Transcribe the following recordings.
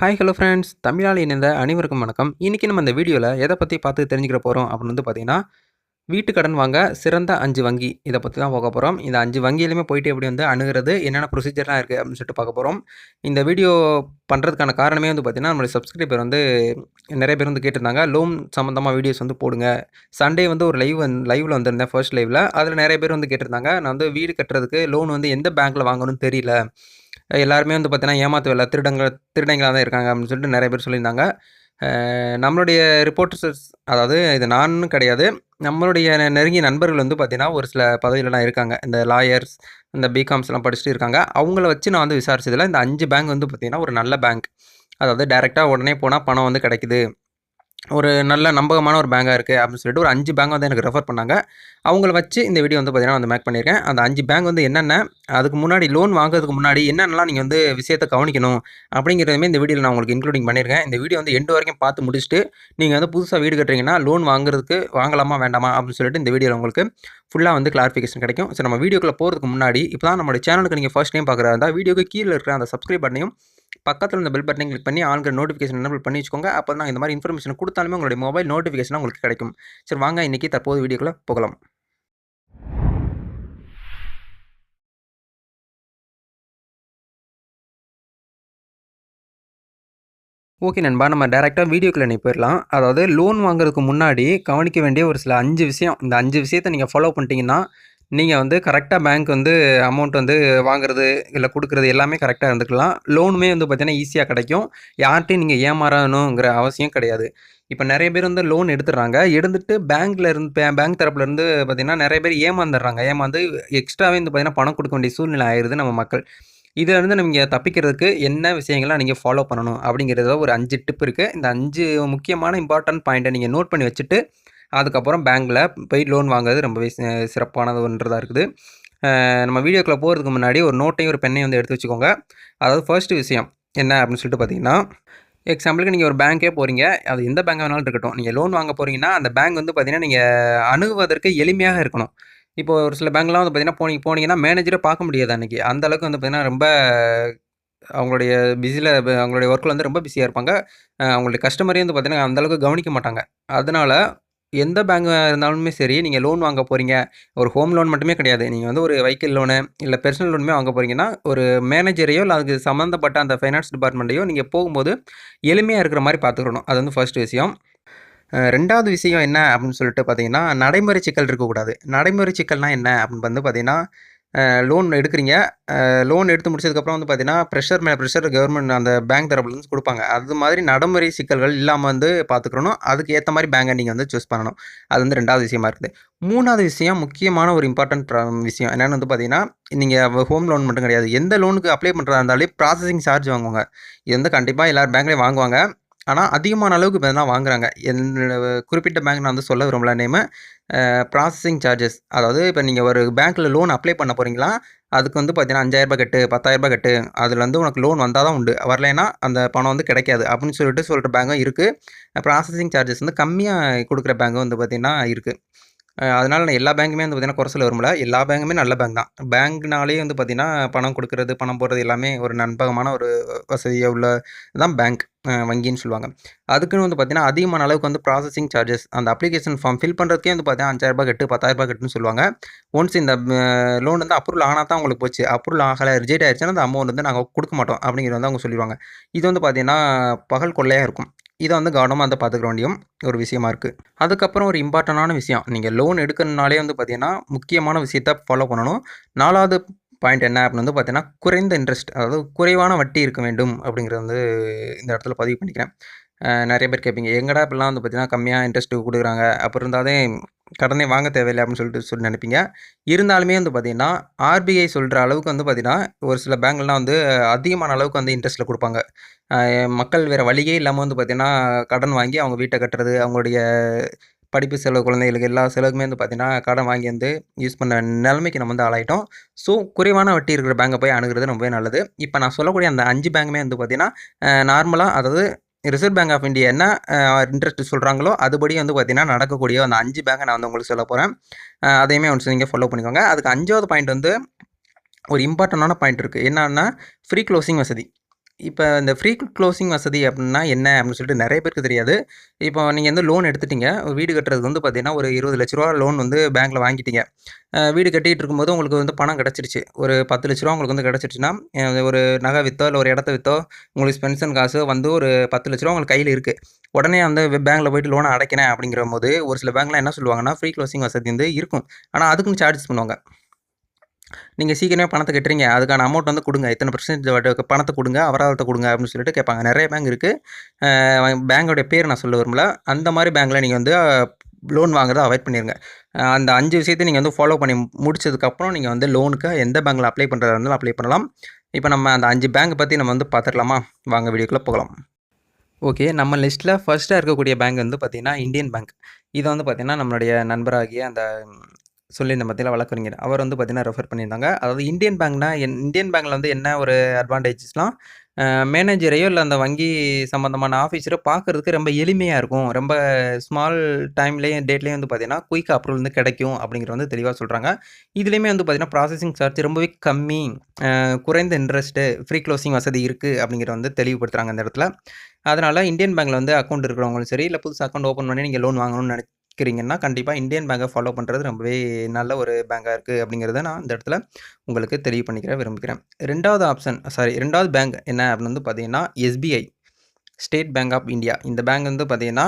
Hi hello friends தமிழால் இணைந்த அனைவருக்கும் வணக்கம். இன்றைக்கி நம்ம இந்த வீடியோவில் எதை பற்றி பார்த்து தெரிஞ்சுக்கிற போகிறோம் அப்படின்னு வந்து பார்த்தீங்கன்னா வீட்டு கடன் வாங்க சிறந்த அஞ்சு வங்கி இதை பற்றி தான் போக போகிறோம் இந்த அஞ்சு வங்கியிலுமே போயிட்டு எப்படி வந்து அணுகிறது என்னென்ன ப்ரொசீஜர்லாம் இருக்குது அப்படின்னு சொல்லிட்டு பார்க்க போகிறோம் இந்த வீடியோ பண்ணுறதுக்கான காரணமே வந்து பார்த்திங்கன்னா நம்மளுடைய சப்ஸ்கிரைபர் வந்து நிறைய பேர் வந்து கேட்டிருந்தாங்க லோன் சம்மந்தமாக வீடியோஸ் வந்து போடுங்க. சண்டே வந்து ஒரு லைவ் லைவில் வந்திருந்தேன் ஃபர்ஸ்ட் லைவில் அதில் நிறைய பேர் வந்து கேட்டிருந்தாங்க நான் வந்து வீடு கட்டுறதுக்கு லோன் வந்து எந்த பேங்க்கில் வாங்கணும்னு தெரியல. எல்லாருமே வந்து பார்த்தீங்கன்னா ஏமாத்து வேலை திருடங்க திருடங்களாக தான் இருக்காங்க அப்படின்னு சொல்லிட்டு நிறைய பேர் சொல்லியிருந்தாங்க. நம்மளுடைய ரிப்போர்ட்டர்ஸ் அதாவது இது நானும் கிடையாது நம்மளுடைய நெருங்கிய நண்பர்கள் வந்து பார்த்தீங்கன்னா ஒரு சில பதவியிலலாம் இருக்காங்க. இந்த லாயர்ஸ் இந்த பிகாம்ஸ்லாம் படிச்சுட்டு இருக்காங்க. அவங்கள வச்சு நான் வந்து விசாரிச்சதில் இந்த அஞ்சு பேங்க் வந்து பார்த்தீங்கன்னா ஒரு நல்ல பேங்க் அதாவது டைரெக்டாக உடனே போனால் பணம் வந்து கிடைக்குது. ஒரு நல்ல நம்பகமான ஒரு பேங்காக இருக்குது அப்படின்னு சொல்லிட்டு ஒரு அஞ்சு பேங்க் வந்து எனக்கு ரெஃபர் பண்ணாங்க. அவங்கள வச்சு இந்த வீடியோ வந்து பார்த்திங்கன்னா வந்து மேக் பண்ணியிருக்கேன். அந்த அஞ்சு பேங்க் வந்து என்னென்ன அதுக்கு முன்னாடி லோன் வாங்குறதுக்கு முன்னாடி என்னென்னலாம் நீங்கள் வந்து விஷயத்தை கவனிக்கணும் அப்படிங்கிறதுமே இந்த வீடியோவில் நான் உங்களுக்கு இன்க்ளூடிங் பண்ணியிருக்கேன். இந்த வீடியோ வந்து எண்டு வரைக்கும் பார்த்து முடிச்சுட்டு நீங்கள் வந்து புதுசாக வீடு கட்டுறீங்கன்னா லோன் வாங்குறதுக்கு வாங்கலாமா வேண்டாமா அப்படின்னு சொல்லிட்டு இந்த வீடியோவில் உங்களுக்கு ஃபுல்லாக வந்து கிளாரிஃபிகேஷன் கிடைக்கும். ஸோ நம்ம வீடியோக்குள்ளே போகிறதுக்கு முன்னாடி இப்போ தான் நம்மளோட சேனலுக்கு நீங்கள் ஃபர்ஸ்ட் டைம் பார்க்குறதா இருந்தால் வீடியோக்கு கீழே இருக்கிற அந்த சப்ஸ்கிரைப் பட்டனையும் பக்கத்தில் இந்த பெல் பட்டனை கிளிக் பண்ணி ஆளுங்கிற நோட்டிஃபிகேஷன் எனபிள் பண்ணி வச்சுக்கோங்க. அப்போ தான் இந்த மாதிரி இன்ஃபர்மேஷன் கொடுத்தாலுமே உங்களுடைய மொபைல் நோட்டிஃபிகேஷன் உங்களுக்கு கிடைக்கும். சரி வாங்க இன்றைக்கி தற்போது வீடியோக்குள்ளே போகலாம். ஓகே நண்பா நம்ம டேரெக்டாக வீடியோக்குள்ளே நீ போயிடலாம். அதாவது லோன் வாங்குறதுக்கு முன்னாடி கவனிக்க வேண்டிய ஒரு சில அஞ்சு விஷயம். இந்த அஞ்சு விஷயத்தை நீங்கள் ஃபாலோ பண்ணிட்டீங்கன்னா நீங்கள் வந்து கரெக்டாக பேங்க் வந்து அமௌண்ட் வந்து வாங்குறது இல்லை கொடுக்குறது எல்லாமே கரெக்டாக இருந்துக்கலாம். லோனுமே வந்து பார்த்திங்கன்னா ஈஸியாக கிடைக்கும். யார்கிட்டையும் நீங்கள் ஏமாறணுங்கிற அவசியம் கிடையாது. இப்போ நிறைய பேர் வந்து லோன் எடுத்துடுறாங்க. எடுத்துட்டு பேங்க்ல இருந்து பே- பேங்க் தரப்புல இருந்து பார்த்தீங்கன்னா நிறைய பேர் ஏமாந்துடுறாங்க. ஏமாந்து எக்ஸ்ட்ராவே வந்து பார்த்தீங்கன்னா பணம் கொடுக்க வேண்டிய சூழ்நிலை ஆயிடுது நம்ம மக்கள். இதிலிருந்து நீங்கள் தப்பிக்கிறதுக்கு என்ன விஷயங்கள்லாம் நீங்கள் ஃபாலோ பண்ணணும் அப்படிங்கிறத ஒரு அஞ்சு டிப் இருக்குது இந்த அஞ்சு முக்கியமான இம்பார்ட்டன்ட் பாயிண்ட்டை நீங்கள் நோட் பண்ணி வச்சுட்டு அதுக்கப்புறம் பேங்க்கில் போய் லோன் வாங்குறது ரொம்பவே சிறப்பானது ஒன்றதாக இருக்குது. நம்ம வீடியோக்குள்ளே போகிறதுக்கு முன்னாடி ஒரு நோட்டையும் ஒரு பெண்ணையும் வந்து எடுத்து வச்சுக்கோங்க. அதாவது ஃபர்ஸ்ட் விஷயம் என்ன அப்படின்னு சொல்லிட்டு பார்த்தீங்கன்னா எக்ஸாம்பிளுக்கு நீங்கள் ஒரு பேங்க்கே போகிறீங்க அது எந்த பேங்க் வேணாலும் இருக்கட்டும். நீங்கள் லோன் வாங்க போகிறீங்கன்னா அந்த பேங்க் வந்து பார்த்தீங்கன்னா நீங்கள் அணுகுவதற்கு எளிமையாக இருக்கணும். இப்போ ஒரு சில பேங்க்லாம் வந்து பார்த்தீங்கன்னா போனீங்க போனீங்கன்னா மேனேஜரை பார்க்க முடியாது அன்றைக்கி அந்த அளவுக்கு வந்து பார்த்தீங்கன்னா ரொம்ப அவங்களுடைய பிஸியில் அவங்களுடைய ஒர்க்கில் வந்து ரொம்ப பிஸியாக இருப்பாங்க. அவங்களுடைய கஸ்டமரையும் வந்து பார்த்தீங்கன்னா அந்த அளவுக்கு கவனிக்க மாட்டாங்க. அதனால் எந்த பேங்காக இருந்தாலுமே சரி நீங்கள் லோன் வாங்க போகிறீங்க ஒரு ஹோம் லோன் மட்டுமே கிடையாது. நீங்கள் வந்து ஒரு வெஹிக்கிள் லோனு இல்லை பெர்சனல் லோனுமே வாங்க போகிறீங்கன்னா ஒரு மேனேஜரையோ இல்லை அதுக்கு சம்மந்தப்பட்ட அந்த ஃபைனான்ஸ் டிபார்ட்மெண்ட்டையோ நீங்கள் போகும்போது எளிமையாக இருக்கிற மாதிரி பார்த்துக்கணும். அது வந்து ஃபர்ஸ்ட் விஷயம். ரெண்டாவது விஷயம் என்ன அப்படின்னு சொல்லிட்டு பார்த்தீங்கன்னா நடைமுறை சிக்கல் இருக்கக்கூடாது. நடைமுறை சிக்கல்னால் என்ன அப்படின்னு வந்து பார்த்தீங்கன்னா லோன் எடுக்கிறீங்க. லோன் எடுத்து முடிச்சதுக்கப்புறம் வந்து பார்த்தீங்கன்னா ப்ரெஷர் மேலே ப்ரெஷர் கவர்மெண்ட் அந்த பேங்க் தரப்புலேருந்து கொடுப்பாங்க. அது மாதிரி நடைமுறை சிக்கல்கள் இல்லாமல் வந்து பார்த்துக்கணும் அதுக்கு ஏற்ற மாதிரி பேங்கை நீங்கள் வந்து சூஸ் பண்ணணும். அது வந்து ரெண்டாவது விஷயமா இருக்குது. மூணாவது விஷயம் முக்கியமான ஒரு இம்பார்ட்டன்ட் விஷயம் என்னென்னு வந்து பார்த்தீங்கன்னா நீங்கள் ஹோம் லோன் மட்டும் கிடையாது. எந்த லோனுக்கு அப்ளை பண்ணுறதா இருந்தாலே ப்ராசஸிங் சார்ஜ் வாங்குவாங்க. இது வந்து கண்டிப்பாக எல்லோரும் பேங்க்லேயும் வாங்குவாங்க. ஆனால் அதிகமான அளவுக்கு இப்போ தான் வாங்குறாங்க. என்னோட குறிப்பிட்ட பேங்க் நான் வந்து சொல்ல விரும்பல நேமு ப்ராசஸிங் சார்ஜஸ் அதாவது இப்போ நீங்கள் ஒரு பேங்க்கில் லோன் அப்ளை பண்ண போகிறீங்களா அதுக்கு வந்து பார்த்தீங்கன்னா அஞ்சாயிரரூபா கட்டு பத்தாயிரரூபா கட்டு. அதில் வந்து உனக்கு லோன் வந்தால் தான் உண்டு. வரலைன்னா அந்த பணம் வந்து கிடைக்காது. அப்படின்னு சொல்லிட்டு சொல்கிற பேங்கும் இருக்குது ப்ராசஸிங் சார்ஜஸ் வந்து கம்மியாக கொடுக்குற பேங்கும் வந்து பார்த்திங்கன்னா இருக்குது அதனால் நான் எல்லா பேங்க்குமே வந்து பார்த்திங்கன்னா குறை சொல்ல விரும்பல. எல்லா பேங்குமே நல்ல பேங்க் தான். பேங்க்னாலே வந்து பார்த்திங்கன்னா பணம் கொடுக்கறது பணம் போடுறது எல்லாமே ஒரு நண்பகமான ஒரு வசதியாக உள்ள தான் பேங்க் வங்கின்னு சொல்லுவாங்க. அதுக்குன்னு வந்து பார்த்தீங்கன்னா அதிகமான அளவுக்கு வந்து ப்ராசஸிங் சார்ஜஸ். அந்த அப்ளிகேஷன் ஃபார்ம் ஃபில் பண்ணுறதுக்கே வந்து பார்த்தீங்கன்னா அஞ்சாயிரரூபா கட்டு பத்தாயிரரூபா கட்டுன்னு சொல்லுவாங்க. ஒன்ஸ் இந்த லோன் வந்து அப்ரூவல் ஆனால் தான் உங்களுக்கு போச்சு. அப்ரூவல் ஆகலை ரிஜெக்ட் ஆயிடுச்சுன்னா அந்த அமௌண்ட் வந்து நாங்கள் கொடுக்க மாட்டோம் அப்படிங்கிறது வந்து அவங்க சொல்லிடுவாங்க. இது வந்து பார்த்திங்கன்னா பகல் கொள்ளையாக இருக்கும். இதை வந்து கவனமாக வந்து பார்த்துக்க வேண்டியும் ஒரு விஷயமா இருக்குது அதுக்கப்புறம் ஒரு இம்பார்ட்டண்டான விஷயம். நீங்கள் லோன் எடுக்கணுனாலே வந்து பார்த்தீங்கன்னா முக்கியமான விஷயத்த ஃபாலோ பண்ணணும். நாலாவது பாயிண்ட் என்ன அப்படின்னு வந்து பார்த்தீங்கன்னா குறைந்த இன்ட்ரெஸ்ட் அதாவது குறைவான வட்டி இருக்க வேண்டும் அப்படிங்கிறது வந்து இந்த இடத்துல பதிவு பண்ணிக்கிறேன். நிறைய பேர் கேட்பீங்க எங்கடா இப்படிலாம் வந்து பார்த்தீங்கன்னா கம்மியாக இன்ட்ரெஸ்ட்டு கொடுக்குறாங்க? அப்புறம் இருந்தாலே கடனே வாங்க தேவையில்லை அப்படின்னு சொல்லிட்டு சொல்லி நினைப்பீங்க. இருந்தாலுமே வந்து பார்த்திங்கன்னா ஆர்பிஐ சொல்கிற அளவுக்கு வந்து பார்த்திங்கன்னா ஒரு சில பேங்க்லாம் வந்து அதிகமான அளவுக்கு வந்து இன்ட்ரெஸ்ட்டில் கொடுப்பாங்க. மக்கள் வேறு வழியே இல்லாமல் வந்து பார்த்திங்கன்னா கடன் வாங்கி அவங்க வீட்டை கட்டுறது அவங்களுடைய படிப்பு செலவு குழந்தைகளுக்கு எல்லா செலவுக்குமே வந்து பார்த்திங்கன்னா கடன் வாங்கி வந்து யூஸ் பண்ண நிலைமைக்கு நம்ம வந்து ஆளாயிட்டோம். ஸோ குறைவான வட்டி இருக்கிற பேங்கை போய் அணுகிறது ரொம்பவே நல்லது. இப்போ நான் சொல்லக்கூடிய அந்த அஞ்சு பேங்குமே வந்து பார்த்திங்கன்னா நார்மலாக அதாவது ரிசர்வ் பேங்க் ஆஃப் இந்தியா என்ன இன்ட்ரெஸ்ட் சொல்கிறாங்களோ அதுபடி வந்து பார்த்திங்கன்னா நடக்கக்கூடிய அந்த அஞ்சு பேங்கை நான் வந்து உங்களுக்கு சொல்ல போகிறேன் அதையுமே ஒன்று நீங்கள் ஃபாலோ பண்ணிக்கோங்க. அதுக்கு அஞ்சாவது பாயிண்ட் வந்து ஒரு இம்பார்ட்டண்டான பாயிண்ட் இருக்குது என்னன்னா ஃப்ரீ க்ளோசிங் வசதி. இப்போ இந்த ஃப்ரீ க்ளோசிங் வசதி அப்படின்னா என்ன அப்படின்னு சொல்லிட்டு நிறைய பேருக்கு தெரியாது. இப்போ நீங்கள் வந்து லோன் எடுத்துட்டீங்க. வீடு கட்டுறதுக்கு வந்து பார்த்தீங்கன்னா, ஒரு இருபது லட்ச ரூபா லோன் வந்து பேங்க்கில் வாங்கிட்டீங்க. வீடு கட்டிட்டு இருக்கும்போது உங்களுக்கு வந்து பணம் கிடச்சிருச்சு ஒரு பத்து லட்ச ரூபா உங்களுக்கு வந்து கிடச்சிருச்சுன்னா ஒரு நகை வித்தோ, இல்லை ஒரு இடத்த வித்தோ, உங்களுக்கு பென்ஷன் காசோ வந்து ஒரு பத்து லட்ச ரூபா உங்களுக்கு கையில் இருக்குது உடனே அந்த பேங்க்கில் போயிட்டு லோனை அடைக்கிறேன் அப்படிங்கிறபோது, ஒரு சில பேங்க்லாம் என்ன சொல்லுவாங்கன்னா, ஃப்ரீ க்ளோசிங் வசதி வந்து இருக்கும். ஆனால் அதுக்குன்னு சார்ஜஸ் பண்ணுவாங்க. நீங்கள் சீக்கிரமே பணத்தை கட்டுறீங்க. அதுக்கான அமௌண்ட் வந்து கொடுங்க இத்தனை பர்சன்டேஜ் பணத்தை கொடுங்க அபராதத்தை கொடுங்க அப்படின்னு சொல்லிட்டு கேட்பாங்க. நிறைய பேங்க் இருக்குது பேங்கோடைய பேர் நான் சொல்ல விரும்பல. அந்த மாதிரி பேங்க்கில் நீங்கள் வந்து லோன் வாங்குறத அவாய்ட் பண்ணிடுங்க அந்த அஞ்சு விஷயத்தை நீங்கள் வந்து ஃபாலோ பண்ணி முடிச்சதுக்கப்புறம், நீங்கள் வந்து லோனுக்கு எந்த பேங்க்கில் அப்ளை பண்ணுறதா இருந்தாலும் அப்ளை பண்ணலாம். இப்போ நம்ம அந்த அஞ்சு பேங்க் பற்றி நம்ம வந்து பார்த்துடலாமா? வாங்க வீடியோக்குள்ளே போகலாம். ஓகே. நம்ம லிஸ்ட்டில் ஃபஸ்ட்டாக இருக்கக்கூடிய பேங்க் வந்து பார்த்திங்கன்னா இந்தியன் பேங்க். இதை வந்து பார்த்திங்கன்னா நம்மளுடைய நண்பராகிய அந்த சொல்லியிருந்தேன் பார்த்தீங்களா வழக்கறிஞர். அவர் வந்து பார்த்தீங்கன்னா ரெஃபர் பண்ணியிருந்தாங்க. அதாவது இந்தியன் பேங்க்னா என் இந்தியன் பேங்க்கில் வந்து என்ன ஒரு அட்வான்டேஜஸ்லாம், மேனேஜரையோ இல்லை அந்த வங்கி சம்மந்தமான ஆஃபீஸரோ பார்க்கறதுக்கு ரொம்ப எளிமையாக இருக்கும். ரொம்ப ஸ்மால் டைம்லேயும் டேட்லேயும் வந்து பார்த்தீங்கன்னா, குயிக் அப்ரூவல் வந்து கிடைக்கும் அப்படிங்கிறது வந்து தெளிவாக சொல்கிறாங்க இதுலேயுமே வந்து பார்த்தீங்கன்னா, ப்ராசஸிங் சார்ஜ் ரொம்பவே கம்மி. குறைந்த இன்ட்ரெஸ்ட்டு, ஃப்ரீ க்ளோசிங் வசதி இருக்குது அப்படிங்கிறத வந்து தெளிவுபடுத்துகிறாங்க அந்த இடத்துல. அதனால் இந்தியன் பேங்க்கில் வந்து அக்கௌண்ட் இருக்கிறவங்களும் சரி, இல்லை புதுசா அக்கௌண்ட் ஓப்பன் பண்ணி நீங்கள் லோன் வாங்கணும்னு இருக்கிறீங்கன்னா கண்டிப்பாக இந்தியன் பேங்கை ஃபாலோ பண்ணுறது ரொம்பவே நல்ல ஒரு பேங்காக இருக்குது அப்படிங்கிறத நான் இந்த இடத்துல உங்களுக்கு தெளிவு பண்ணிக்கிற விரும்புகிறேன். ரெண்டாவது ஆப்ஷன் சாரி ரெண்டாவது பேங்க் என்ன அப்படின்னு வந்து பார்த்தீங்கன்னா, SBI. State bank of India. இந்த பேங்க் வந்து பார்த்தீங்கன்னா,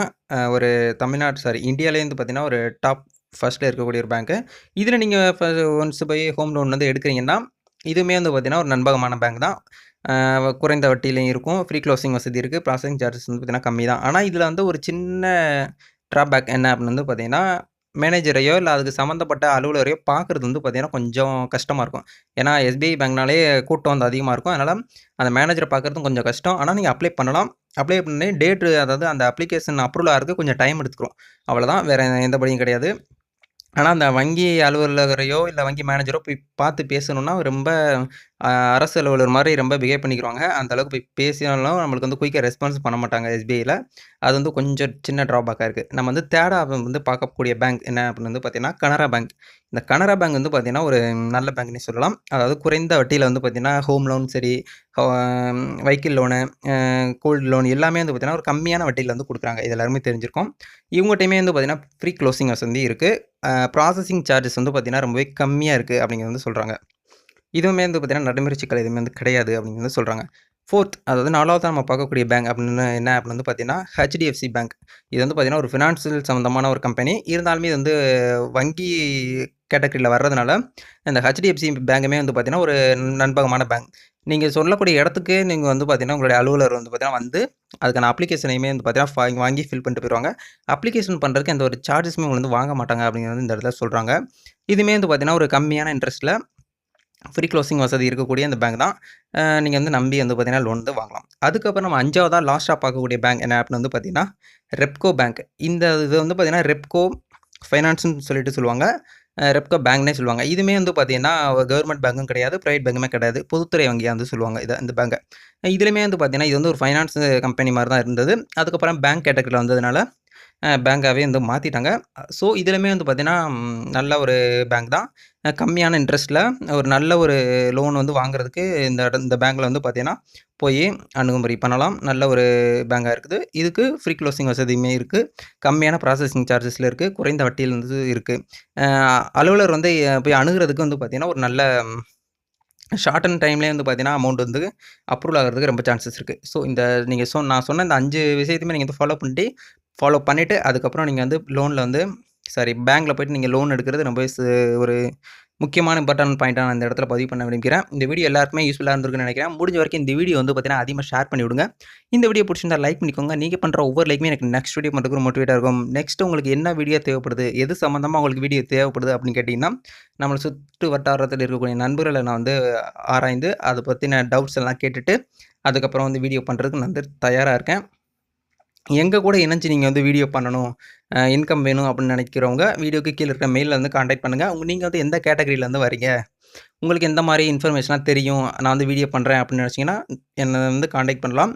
ஒரு தமிழ்நாடு சாரி இந்தியாவிலேருந்து வந்து பார்த்தீங்கன்னா, ஒரு டாப் ஃபஸ்ட்டில் இருக்கக்கூடிய ஒரு பேங்க்கு. இதில் நீங்கள் ஃப ஒன்ஸ் போய் ஹோம் லோன் வந்து எடுக்கிறீங்கன்னா, இதுவுமே வந்து பார்த்தீங்கன்னா, ஒரு நண்பகமான பேங்க் தான். குறைந்த வட்டியிலையும் இருக்கும். ஃப்ரீ க்ளோசிங் வசதி இருக்குது ப்ராசஸிங் சார்ஜஸ் வந்து பார்த்தீங்கன்னா கம்மி தான். ஆனால் இதில் வந்து ஒரு சின்ன ட்ராபேக் என்ன அப்படின்னு வந்து பார்த்தீங்கன்னா, மேனேஜரையோ இல்லை அதுக்கு சம்மந்தப்பட்ட அலுவலரையோ பார்க்கறது வந்து பார்த்தீங்கன்னா, கொஞ்சம் கஷ்டமாக இருக்கும். ஏன்னா எஸ்பிஐ பேங்க்னாலே கூட்டம் வந்து அதிகமாக இருக்கும். அதனால் அந்த மேனேஜரை பார்க்கறதும் கொஞ்சம் கஷ்டம். ஆனால் நீங்கள் அப்ளை பண்ணலாம். அப்ளை பண்ணி டேட்டு அதாவது அந்த அப்ளிகேஷன் அப்ரூவல் ஆகிறதுக்கு கொஞ்சம் டைம் எடுத்துக்கிறோம் அவ்வளோதான். வேறு எந்த படியும் கிடையாது. ஆனால் அந்த வங்கி அலுவலகரையோ, இல்லை வங்கி மேனேஜரோ போய் பார்த்து பேசணுன்னா ரொம்ப அரசு அலுவலர் மாதிரி ரொம்ப பிஹேவ் பண்ணிக்கிறாங்க அந்த அளவுக்கு போய் பேசினாலும் நம்மளுக்கு வந்து குயிக்காக ரெஸ்பான்ஸ் பண்ண மாட்டாங்க எஸ்பிஐயில் அது வந்து கொஞ்சம் சின்ன ட்ராபேக்காக இருக்குது நம்ம வந்து 3ஆ வந்து பார்க்கக்கூடிய பேங்க் என்ன அப்படின்னு வந்து பார்த்தீங்கன்னா, கனரா பேங்க். இந்த கனரா பேங்க் வந்து பார்த்தீங்கன்னா, ஒரு நல்ல பேங்க்னே சொல்லலாம். அதாவது குறைந்த வட்டியில் வந்து பார்த்திங்கன்னா ஹோம் லோன் சரி, vehicle loan, gold gold loan எல்லாமே வந்து பார்த்திங்கன்னா ஒரு கம்மியான வட்டியில் வந்து கொடுக்குறாங்க இது எல்லாருமே தெரிஞ்சிருக்கும். இவங்ககிட்டயுமே வந்து பார்த்தீங்கன்னா, ஃப்ரீ க்ளோசிங் வசதி இருக்குது ப்ராசஸிங் சார்ஜஸ் வந்து பார்த்தீங்கன்னா, ரொம்பவே கம்மியாக இருக்குது அப்படிங்கிறது வந்து சொல்கிறாங்க இதுவுமே வந்து பார்த்திங்கன்னா நடைமுறை சிக்கல் எதுவுமே வந்து கிடையாது அப்படிங்கிறது வந்து சொல்றாங்க. 4த் அதாவது நாலாவது நம்ம பார்க்கக்கூடிய பேங்க் அப்படின்னு என்ன அப்படின்னு வந்து பார்த்தீங்கன்னா, ஹெச்டிஎஃப்சி பேங்க். இது வந்து பார்த்தீங்கன்னா, ஒரு ஃபினான்சியல் சம்மந்தமான ஒரு கம்பெனி. இருந்தாலுமே இது வந்து வங்கி கேட்டகரியில் வர்றதுனால, இந்த ஹெச்டிஎஃப்சி பேங்குமே வந்து பார்த்திங்கன்னா ஒரு நண்பகமான பேங்க். நீங்கள் சொல்லக்கூடிய இடத்துக்கு நீங்கள் வந்து பார்த்தீங்கன்னா, உங்களுடைய அலுவலர் வந்து பார்த்தீங்கன்னா வந்து, அதுக்கான அப்ளிகேஷனையுமே வந்து பார்த்தீங்கன்னா, வாங்கி ஃபில் பண்ணிட்டு போயிடுவாங்க அப்ளிகேஷன் பண்ணுறதுக்கு எந்த ஒரு சார்ஜஸுமே உங்களுக்கு வந்து வாங்க மாட்டாங்க அப்படிங்கிறது இந்த இடத்துல சொல்கிறாங்க இதுவுமே வந்து பார்த்தீங்கன்னா, ஒரு கம்மியான இன்ட்ரெஸ்ட்டில் ஃப்ரீ க்ளோசிங் வசதி இருக்கக்கூடிய அந்த பேங்க் தான். நீங்கள் வந்து நம்பி வந்து பார்த்தீங்கன்னா, லோன் வந்து வாங்கலாம். அதுக்கப்புறம் நம்ம அஞ்சாவதாக லாஸ்ட்டாக பார்க்கக்கூடிய பேங்க் என்ன அப்படின்னு வந்து பார்த்தீங்கன்னா, ரெப்கோ பேங்க். இந்த இது வந்து பார்த்தீங்கன்னா, ரெப்கோ ஃபைனான்ஸுன்னு சொல்லிட்டு சொல்லுவாங்க. ரெப்கோ பேங்க்னே சொல்லுவாங்க. இதுவுமே வந்து பார்த்தீங்கன்னா, கவர்மெண்ட் பேங்க்கும் கிடையாது, ப்ரைவேட் பேங்குமே கிடையாது. பொதுத்துறை வங்கியாக வந்து சொல்லுவாங்க இதை இந்த பேங்கை இதுலேயுமே வந்து பார்த்தீங்கன்னா, இது வந்து ஒரு ஃபைனான்ஸ் கம்பெனி மாதிரி தான் இருந்தது. அதுக்கப்புறம் பேங்க் கேட்டகரியில் வந்ததுனால, பேங்காகவே வந்து மாற்றிட்டாங்க ஸோ இதிலுமே வந்து பார்த்திங்கன்னா நல்ல ஒரு பேங்க் தான். கம்மியான இன்ட்ரெஸ்ட்டில் ஒரு நல்ல ஒரு லோன் வந்து வாங்குறதுக்கு இந்த இந்த பேங்க்கில் வந்து பார்த்தீங்கன்னா, போய் அணுகுமுறை பண்ணலாம். நல்ல ஒரு பேங்காக இருக்குது. இதுக்கு ஃப்ரீ க்ளோசிங் வசதியுமே இருக்குது கம்மியான ப்ராசஸிங் சார்ஜஸில் இருக்குது குறைந்த வட்டியில் வந்து இருக்குது அலுவலர் வந்து போய் அணுகிறதுக்கு வந்து பார்த்திங்கன்னா ஒரு நல்ல ஷார்ட் அண்ட் டைம்லேயே வந்து பார்த்தீங்கன்னா, அமௌண்ட் வந்து அப்ரூவல் ஆகிறதுக்கு ரொம்ப சான்சஸ் இருக்குது ஸோ இந்த நீங்கள் சொ நான் சொன்ன இந்த அஞ்சு விஷயத்தையுமே நீங்கள் வந்து ஃபாலோ பண்ணிட்டு ஃபாலோ பண்ணிவிட்டு அதுக்கப்புறம் நீங்கள் வந்து லோனில் வந்து சாரி பேங்க்கில் போயிட்டு நீங்கள் லோன் எடுக்கிறது ரொம்பவே ஒரு முக்கியமான இம்பார்ட்டன்ட் பாயிண்ட் நான் இந்த இடத்துல பதிவு பண்ண விரும்புகிறேன். இந்த வீடியோ எல்லாருக்குமே யூஸ்ஃபுல்லாக இருந்திருக்குன்னு நினைக்கிறேன். முடிஞ்ச வரைக்கும் இந்த வீடியோ வந்து பார்த்தீங்கன்னா, அதிகமாக ஷேர் பண்ணி விடுங்க. இந்த வீடியோ பிடிச்சிருந்தா லைக் பண்ணிக்கோங்க. நீங்கள் பண்ணுற ஒவ்வொரு லைக்குமே எனக்கு நெக்ஸ்ட் வீடியோ பண்ணுறதுக்கு ஒரு மோட்டிவேட்டாக இருக்கும். நெக்ஸ்ட் உங்களுக்கு என்ன வீடியோ தேவைப்படுது? எது சம்மந்தமாக உங்களுக்கு வீடியோ தேவைப்படுது அப்படின்னு கேட்டிங்கன்னா நம்மளை சுற்று வட்டாரத்தில் இருக்கக்கூடிய நண்பர்களை நான் வந்து ஆராய்ந்து, அதை பற்றின டவுட்ஸ் எல்லாம் கேட்டுட்டு, அதுக்கப்புறம் வந்து வீடியோ பண்ணுறதுக்கு நான் வந்து தயாராக இருக்கேன். எங்கள் கூட இணைஞ்சு நீங்கள் வந்து வீடியோ பண்ணணும், இன்கம் வேணும் அப்படின்னு நினைக்கிறவங்க, வீடியோக்கு கீழே இருக்கிற மெயிலில் வந்து காண்டாக்ட் பண்ணுங்க. நீங்கள் வந்து எந்த கேட்டகரியிலேருந்து வரீங்க? உங்களுக்கு எந்த மாதிரி இன்ஃபர்மேஷனாக தெரியும்? நான் வந்து வீடியோ பண்ணுறேன் அப்படின்னு நினைச்சீங்கன்னா, என்னை வந்து காண்டாக்ட் பண்ணலாம்.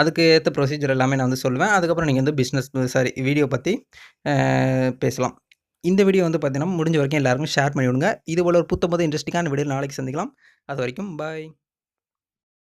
அதுக்கு ஏற்ற ப்ரொசீஜர் எல்லாமே நான் வந்து சொல்லுவேன். அதுக்கப்புறம் நீங்கள் வந்து பிஸ்னஸ் சாரி வீடியோ பற்றி பேசலாம். இந்த வீடியோ வந்து பார்த்தீங்கன்னா, முடிஞ்ச வரைக்கும் எல்லாருக்கும் ஷேர் பண்ணி விடுங்க. இது போல் ஒரு புத்தம் புது இன்ட்ரெஸ்டிங்கான வீடியோ நாளைக்கு சந்திக்கலாம். அது வரைக்கும் பாய்.